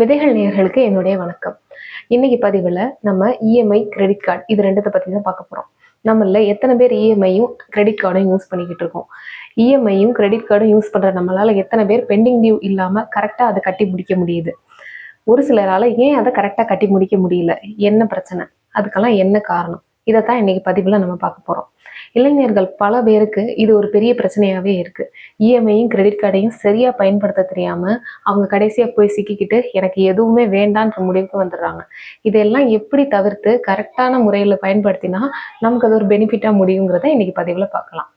விதைகள் நேயர்களுக்கு என்னுடைய வணக்கம். இன்னைக்கு பதிவில் நம்ம இஎம்ஐ கிரெடிட் கார்டு இது ரெண்டத்தை பற்றி தான் பார்க்க போகிறோம் நம்மள எத்தனை பேர் இஎம்ஐயும் கிரெடிட் கார்டும் யூஸ் பண்ணிக்கிட்டு இருக்கோம். இஎம்ஐயும் கிரெடிட் கார்டும் யூஸ் பண்ணுற நம்மளால எத்தனை பேர் பெண்டிங் டியூ இல்லாமல் கரெக்டாக அதை கட்டி முடிக்க முடியுது? ஒரு சிலரால் ஏன் அதை கரெக்டாக கட்டி முடிக்க முடியல? என்ன பிரச்சனை? அதுக்கெல்லாம் என்ன காரணம்? இதைத்தான் இன்னைக்கு பதிவில் நம்ம பார்க்க போகிறோம் இளைஞர்கள் பல பேருக்கு இது ஒரு பெரிய பிரச்சனையாகவே இருக்குது இஎம்ஐயும் கிரெடிட் கார்டையும் சரியாக பயன்படுத்த தெரியாமல் அவங்க கடைசியாக போய் சிக்கிக்கிட்டு எனக்கு எதுவுமே வேண்டான்ற முடிவுக்கு வந்துடுறாங்க. இதெல்லாம் எப்படி தவிர்த்து கரெக்டான முறையில் பயன்படுத்தினா நமக்கு அது ஒரு பெனிஃபிட்டாக முடியுங்கிறத இன்னைக்கு பதிவில் பார்க்கலாம்.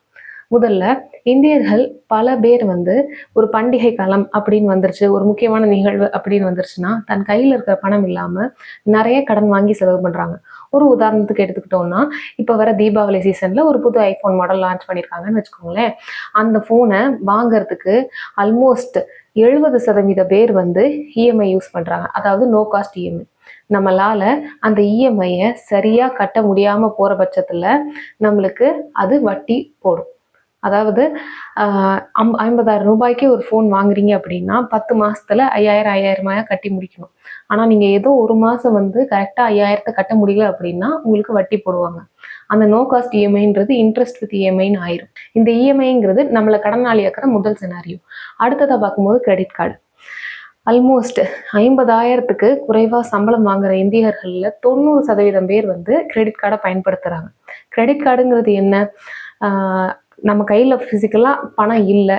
முதல்ல இந்தியர்கள் பல பேர் வந்து ஒரு பண்டிகை காலம் அப்படின்னு வந்துருச்சு ஒரு முக்கியமான நிகழ்வு அப்படின்னு வந்துருச்சுன்னா தன் கையில் இருக்கிற பணம் இல்லாமல் நிறைய கடன் வாங்கி செலவு பண்ணுறாங்க ஒரு உதாரணத்துக்கு எடுத்துக்கிட்டோம்னா இப்போ வர தீபாவளி சீசனில் ஒரு புது ஐஃபோன் மாடல் லான்ச் பண்ணியிருக்காங்கன்னு வச்சுக்கோங்களேன். அந்த ஃபோனை வாங்கிறதுக்கு ஆல்மோஸ்ட் எழுபது சதவீத பேர் வந்து இஎம்ஐ யூஸ் பண்ணுறாங்க அதாவது நோ காஸ்ட் இஎம்ஐ நம்மளால அந்த இஎம்ஐயை சரியாக கட்ட முடியாமல் போகிற பட்சத்தில் நம்மளுக்கு அது வட்டி போடும். அதாவது அம் ஐம்பதாயிரம் ரூபாய்க்கு ஒரு ஃபோன் வாங்குறீங்க அப்படின்னா பத்து மாசத்துல ஐயாயிரம் ஐயாயிரமாயா கட்டி முடிக்கணும். ஆனா நீங்க ஏதோ ஒரு மாசம் வந்து கரெக்டா ஐயாயிரத்தை கட்ட முடியல அப்படின்னா உங்களுக்கு வட்டி போடுவாங்க. அந்த நோ காஸ்ட் இஎம்ஐன்றது இன்ட்ரெஸ்ட் வித் இஎம்ஐன்னு ஆயிரும். இந்த இஎம்ஐங்கிறது நம்மளை கடனாளியாக்குற முதல் சினாரியோ அடுத்ததாக பார்க்கும்போது கிரெடிட் கார்டு அல்மோஸ்ட் ஐம்பதாயிரத்துக்கு குறைவா சம்பளம் வாங்குற இந்தியர்கள்ல தொண்ணூறு சதவீதம் பேர் வந்து கிரெடிட் கார்டை பயன்படுத்துறாங்க. கிரெடிட் கார்டுங்கிறது என்ன? நம்ம கையில் ஃபிசிக்கலாக பணம் இல்லை.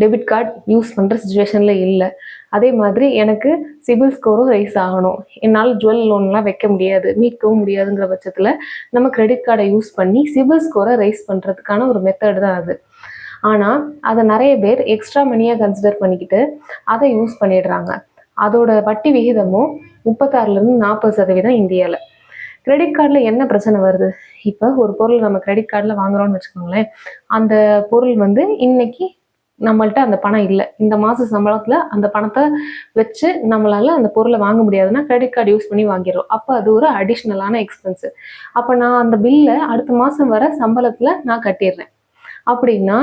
டெபிட் கார்டு யூஸ் பண்ணுற சுச்சுவேஷனில் இல்லை. அதே மாதிரி எனக்கு சிபில் ஸ்கோரும் ரைஸ் ஆகணும். என்னால் ஜுவல் லோன்லாம் வைக்க முடியாது மீட்கவும் முடியாதுங்கிற பட்சத்தில் நம்ம கிரெடிட் கார்டை யூஸ் பண்ணி சிபில் ஸ்கோரை ரைஸ் பண்ணுறதுக்கான ஒரு மெத்தட் தான் அது. ஆனால் அதை நிறைய பேர் எக்ஸ்ட்ரா மணியாக கன்சிடர் பண்ணிக்கிட்டு அதை யூஸ் பண்ணிடுறாங்க. அதோட வட்டி விகிதமும் முப்பத்தாறுலேருந்து நாற்பது சதவீதம் இந்தியாவில் கிரெடிட் கார்டில் என்ன பிரச்சனை வருது? இப்போ ஒரு பொருள் நம்ம கிரெடிட் கார்டில் வாங்குறோம்னு வச்சுக்கோங்களேன். அந்த பொருள் வந்து இன்னைக்கு நம்மள்ட்ட அந்த பணம் இல்லை. இந்த மாத சம்பளத்தில் அந்த பணத்தை வச்சு நம்மளால் அந்த பொருளை வாங்க முடியாதுன்னா கிரெடிட் கார்டு யூஸ் பண்ணி வாங்கிடுறோம். அப்போ அது ஒரு அடிஷ்னலான எக்ஸ்பென்ஸு அப்போ நான் அந்த பில்லை அடுத்த மாதம் வர சம்பளத்தில் நான் கட்டிடுறேன். அப்படின்னா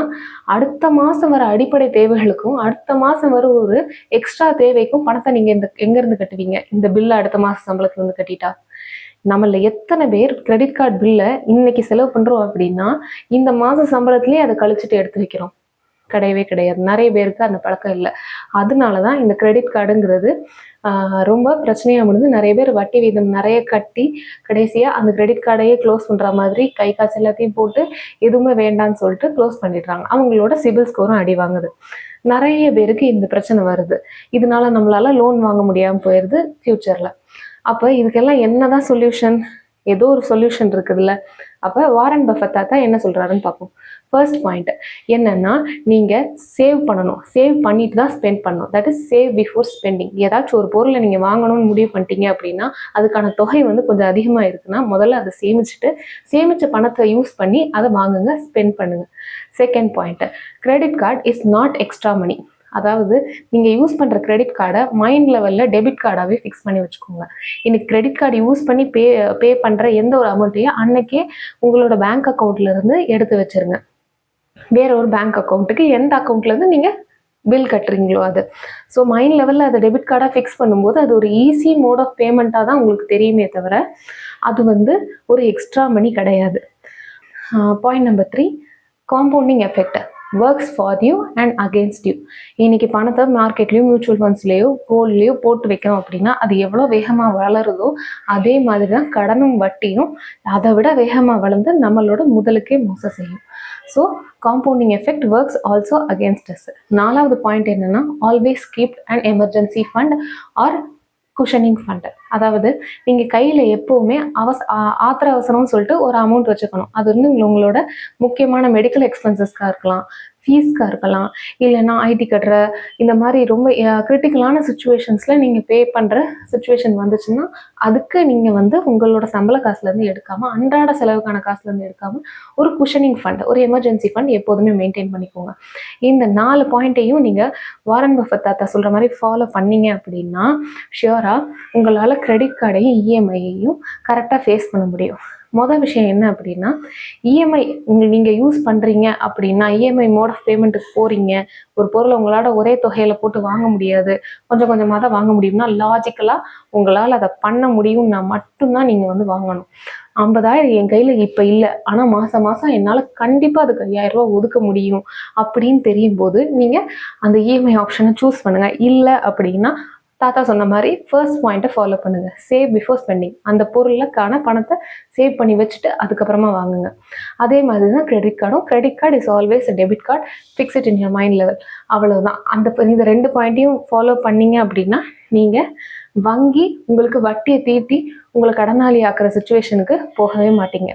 அடுத்த மாதம் வர அடிப்படை தேவைகளுக்கும் அடுத்த மாதம் வர ஒரு எக்ஸ்ட்ரா தேவைக்கும் பணத்தை நீங்கள் இந்த எங்கேருந்து கட்டுவீங்க? இந்த பில்லை அடுத்த மாத சம்பளத்துலேருந்து கட்டிட்டா. நம்மள எத்தனை பேர் கிரெடிட் கார்டு பில்லை இன்னைக்கு செலவு பண்ணுறோம் அப்படின்னா இந்த மாத சம்பளத்திலே அதை கழிச்சிட்டு எடுத்து வைக்கிறோம். கிடையவே கிடையாது. நிறைய பேருக்கு அந்த பழக்கம் இல்லை. அதனால தான் இந்த கிரெடிட் கார்டுங்கிறது ஆஹ், ரொம்ப பிரச்சனையாக முடிஞ்சு நிறைய பேர் வட்டி வீதம் நிறைய கட்டி கடைசியாக அந்த கிரெடிட் கார்டையே க்ளோஸ் பண்ணுற மாதிரி கை காசு எல்லாத்தையும் போட்டு எதுவுமே வேண்டாம்னு சொல்லிட்டு க்ளோஸ் பண்ணிடுறாங்க. அவங்களோட சிபில் ஸ்கோரும் அடி வாங்குது. நிறைய பேருக்கு இந்த பிரச்சனை வருது. இதனால நம்மளால லோன் வாங்க முடியாமல் போயிடுது ஃப்யூச்சரில் அப்போ இதுக்கெல்லாம் என்னதான் சொல்யூஷன் ஏதோ ஒரு சொல்யூஷன் இருக்குதுல்ல. அப்போ வாரன் பஃபத்தா தான் என்ன சொல்கிறாருன்னு பார்ப்போம். ஃபர்ஸ்ட் பாயிண்ட் என்னன்னா நீங்கள் சேவ் பண்ணணும். சேவ் பண்ணிட்டு தான் ஸ்பெண்ட் பண்ணணும். That is save before spending ஏதாச்சும் ஒரு பொருளை நீங்கள் வாங்கணும்னு முடிவு பண்ணிட்டீங்க அப்படின்னா அதுக்கான தொகை வந்து கொஞ்சம் அதிகமாக இருக்குன்னா முதல்ல அதை சேமிச்சுட்டு சேமித்த பணத்தை யூஸ் பண்ணி அதை வாங்குங்க ஸ்பெண்ட் பண்ணுங்க. Second point credit card is not extra money அதாவது நீங்கள் யூஸ் பண்ணுற கிரெடிட் கார்டை மைண்ட் லெவலில் டெபிட் கார்டாகவே ஃபிக்ஸ் பண்ணி வச்சுக்கோங்க. இன்னைக்கு கிரெடிட் கார்டு யூஸ் பண்ணி பே பே பண்ணுற எந்த ஒரு அமௌண்ட்டையும் அன்னைக்கே உங்களோட பேங்க் அக்கௌண்ட்ல இருந்து எடுத்து வச்சிருங்க. வேற ஒரு பேங்க் அக்கௌண்ட்டுக்கு எந்த அக்கௌண்ட்லேருந்து நீங்கள் பில் கட்டுறீங்களோ அது. ஸோ மைண்ட் லெவலில் அதை டெபிட் கார்டாக ஃபிக்ஸ் பண்ணும்போது அது ஒரு ஈஸி மோட் ஆஃப் பேமெண்ட்டாக தான் உங்களுக்கு தெரியுமே தவிர அது வந்து ஒரு எக்ஸ்ட்ரா மணி கிடையாது. Point number three compounding effect works for you and against you இன்னைக்கு பணத்தை மார்க்கெட்லேயும் மியூச்சுவல் ஃபண்ட்ஸ்லேயோ கோல்ட்லேயோ போட்டு வைக்கணும் அப்படின்னா அது எவ்வளோ வேகமாக வளருதோ அதே மாதிரி தான் கடனும் வட்டியும் அதை விட வேகமாக வளர்ந்து நம்மளோட முதலுக்கே மோசம் செய்யும். So compounding effect works also against us நாலாவது பாயிண்ட் என்னென்னா always keep and emergency fund or cushioning fund அதாவது நீங்கள் கையில் எப்போவுமே அவச ஆத்திர அவசரம்னு சொல்லிட்டு ஒரு அமௌண்ட் வச்சுக்கணும். அது வந்து உங்களோட முக்கியமான மெடிக்கல் எக்ஸ்பென்சஸ்க்காக இருக்கலாம். ஃபீஸ்க்காக இருக்கலாம் இல்லைன்னா ஐடி கட்டுற இந்த மாதிரி ரொம்ப கிரிட்டிக்கலான சுச்சுவேஷன்ஸில் நீங்கள் பே பண்ணுற சுச்சுவேஷன் வந்துச்சுன்னா அதுக்கு நீங்கள் வந்து உங்களோட சம்பள காசுலேருந்து எடுக்காமல் அன்றாட செலவுக்கான காசுலேருந்து எடுக்காமல் ஒரு குஷனிங் ஃபண்ட் ஒரு எமர்ஜென்சி ஃபண்ட் எப்போதுமே மெயின்டைன் பண்ணிக்கோங்க. இந்த நாலு பாயிண்ட்டையும் நீங்கள் வாரன் பஃபத் தாத்தா சொல்கிற மாதிரி ஃபாலோ பண்ணீங்க அப்படின்னா ஷியோராக உங்களால் கிரெடிட் கார்டையும் இஎம்ஐயையும் கரெக்டாக ஃபேஸ் பண்ண முடியும். மொதல் விஷயம் என்ன அப்படின்னா இஎம்ஐ உங்க நீங்க யூஸ் பண்றீங்க அப்படின்னா இஎம்ஐ மோட் ஆஃப் பேமெண்ட்டுக்கு போறீங்க. ஒரு பொருளை உங்களால ஒரே தொகையில போட்டு வாங்க முடியாது. கொஞ்சம் கொஞ்சமாக தான் வாங்க முடியும்னா லாஜிக்கலா உங்களால் அதை பண்ண முடியும்னா மட்டும்தான் நீங்க வந்து வாங்கணும். ஐம்பதாயிரம் என் கையில இப்ப இல்லை. ஆனா மாசம் மாசம் என்னால கண்டிப்பா அதுக்கு ஐயாயிரம் ரூபாய் ஒதுக்க முடியும் அப்படின்னு தெரியும் போது நீங்க அந்த இஎம்ஐ ஆப்ஷனை சூஸ் பண்ணுங்க. இல்லை அப்படின்னா தாத்தா சொன்ன மாதிரி ஃபர்ஸ்ட் பாயிண்ட்டை ஃபாலோ பண்ணுங்க. சேவ் பிஃபோர் ஸ்பெண்டிங் அந்த பொருளுக்கான பணத்தை சேவ் பண்ணி வச்சுட்டு அதுக்கப்புறமா வாங்குங்க. அதே மாதிரி தான் கிரெடிட் கார்டும் credit card is always debit card fix it in your mind level அவ்வளவுதான். அந்த இந்த ரெண்டு பாயிண்ட்டையும் ஃபாலோ பண்ணீங்க அப்படின்னா நீங்க வங்கி உங்களுக்கு வட்டியை தீட்டி உங்களை கடனாளி ஆக்குற சுச்சுவேஷனுக்கு போகவே மாட்டீங்க.